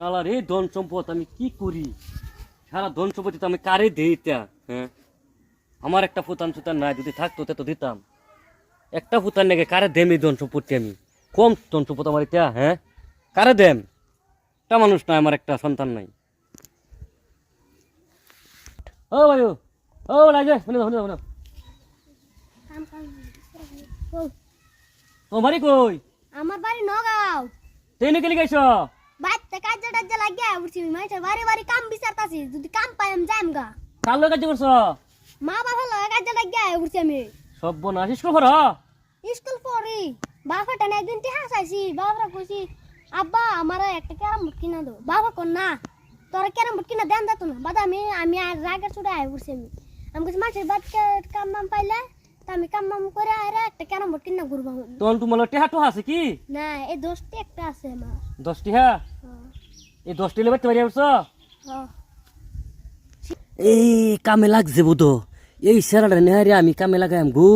শালার এই ধন সম্পদ আমি কি করি? সারা ধন সম্পত্তি তো আমি কারে দিই হ্যাঁ? আমার একটা ফুতান সুতান নাই যদি থাকতো তো দিতাম। একটা ফুতান নাকি কারে দেম এই ধন সম্পত্তি আমি? কম ধন সম্পদ আমার এটা হ্যাঁ? কারে দেম? একটা মানুষ নাই আমার একটা সন্তান নাই। ও ভাই ও লাগে শুনে শুনে শুনে তোমার বাড়ি কই? আমার বাড়ি নগাঁও। তুই নাকি লিখাইছ বাড়িতে কাজে টাজে লাগিয়া উঠছি মানুষের বাড়ি বাড়ি কাম বিচারতাছি যদি কাম পাই আমি যাইম গা। কার লোক কাজ করছ? মা বাবা লগে কাজে লাগিয়া উঠছি আমি। সব বোনা স্কুল কর স্কুল পড়ি। বাবাটা না একদিন টিহা চাইছি বাবারা কইছি আব্বা আমার একটা ক্যারাম বোর্ড কিনা দো বাবা কোন না তোরা ক্যারাম বোর্ড কিনা দেন দিত না। বাদা আমি আমি আর রাগের চুড়ে আয় উঠছি আমি। আমি কইছি মাছের বাদ কাম নাম পাইলে? তা আমি কাম নাম করে আরে একটা ক্যারাম বোর্ড কিনা ঘুরবো। তখন তোমার টেহা টোহা আছে কি? না এই দোষটি একটা আছে আমার। দশটি হ্যাঁ? হ্যাঁ, এই দশটি লেবার বাড়ি আসছ হ্যাঁ। এই কামে লাগছে বুধ। এই সেরাটা নেহারি আমি কামে লাগাইম গো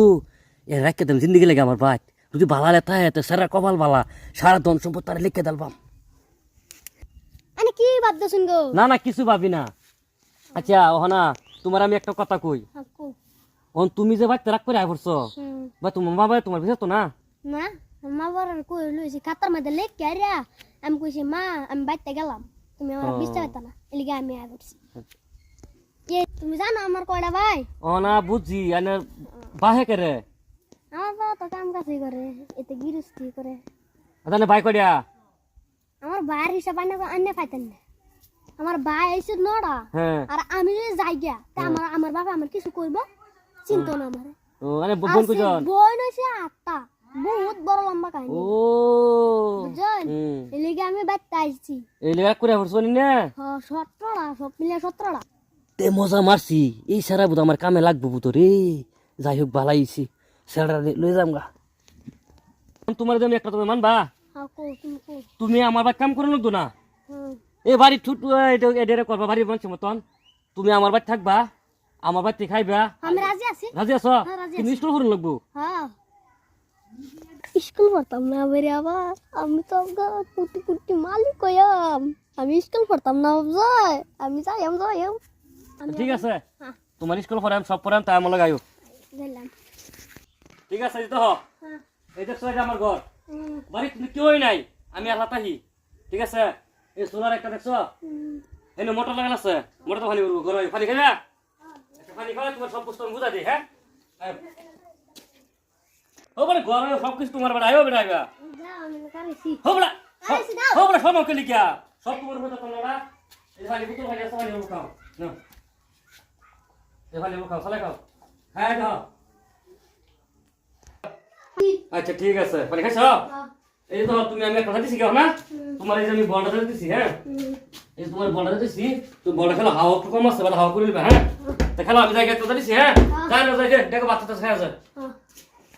এ রাখকে দেম জিন্দগি লাগে আমার বাদ যদি ভালা লেতা হয় তো সেরা কপাল বালা। সারা ধন সম্পদ তারা লিখে আনি কি ভাবতে শুন গো? না না কিছু ভাবি না। আচ্ছা ও না তোমার আমি একটা কথা কই। হাকু অন তুমি যে বাচ্চা রাখ করে আয় পড়ছ বা তোমার বাবা তোমার ভিতর তো না? না মা বড় কই লইছি খাতার মধ্যে লেখ আরিয়া আমি কইছি মা আমি বাইতে গেলাম তুমি আমার ও। বিস্তার না এলিগে আমি আয় করছি তুমি জানো আমার কয়টা ভাই ও না বুঝছি আনে বাহে করে আমার বাবা তো কাম কাজ করে এতে গিরস্তি করে আদানে বাই করিয়া আমার ভাইয়ের হিসাব আনে আনে পাইতেন না আমার ভাই এসে নড়া আর আমি যদি যাই গিয়া তা আমার আমার বাবা আমার কিছু করব চিন্তা না আমার ও আনে বোন কইজন বই নইছে আটটা বহুত বড় লম্বা কাহিনী ও আমি বাইতে আইছি এই লেখা করে পড়ছ না হ্যাঁ সতেরোটা সব মিলে সতেরোটা তে মজা মারছি। এই সারা বুধ আমার কামে লাগবো বুতো রে। যাই হোক ভালাইছি সেরা যাম গা তোমার জন্য একটা তুমি মানবা? হ্যাঁ তুমি আমার বাড়ি কাম করে লাগতো না? এই বাড়ি ঠুট এডেরে করবা বাড়ি বানছে মতন। তুমি আমার বাড়ি থাকবা আমার বাড়িতে খাইবা। আমি রাজি আছি। রাজি আছ? হ্যাঁ, তুমি স্কুল করে লাগবো। হ্যাঁ। স্কুল পড়তাম না বেরে আবার আমি তো আপনার কুটি কুটি মালিক হইয়াম। আমি স্কুল পড়তাম না যাই। আমি যাই আমি যাই ঠিক আছে। হ্যাঁ। তোমার স্কুল পড়াম সব পড়াম তাই আমার লাগাইও ঠিক আছে এই তো হ হ্যাঁ। এই দেখছ এটা আমার ঘর। বাড়ি তুমি কেউই নাই। আমি আল্লাহ তাহি। ঠিক আছে? এই সোলার একটা দেখছ। এনে মোটর লাগান আছে। মোটর তো পানি করব ঘরে পানি খাইবা একটা পানি খাওয়া তোমার সব পুস্তক বুঝা দিই হ্যাঁ। ও বলে ঘরে সব কিছু তোমার বেড়া আইবা বেড়া আইবা যাও, আমি কারেছি। হো বলা হো বলা সব আমাকে লিখিয়া সব তোমার মতো তোমরা এই পানি বুতল পানি আছে পানি খাও। এই খাও সালে খাও। হ্যাঁ যাও আচ্ছা ঠিক আছে। পানি খাইছ? হ্যাঁ, এই তো তুমি আমি কথা দিছি কেউ না? তোমার এই যে আমি বলটা দিছি হ্যাঁ? এই তোমার বলটা দিছি তো বলটা খেলা হাওয়া একটু কম আছে বলে হাওয়া করে নিবে হ্যাঁ? তা খেলা আমি জায়গায় তো দিছি হ্যাঁ? যাই না যাই দেখো বাচ্চাটা খেয়ে আছে হ্যাঁ।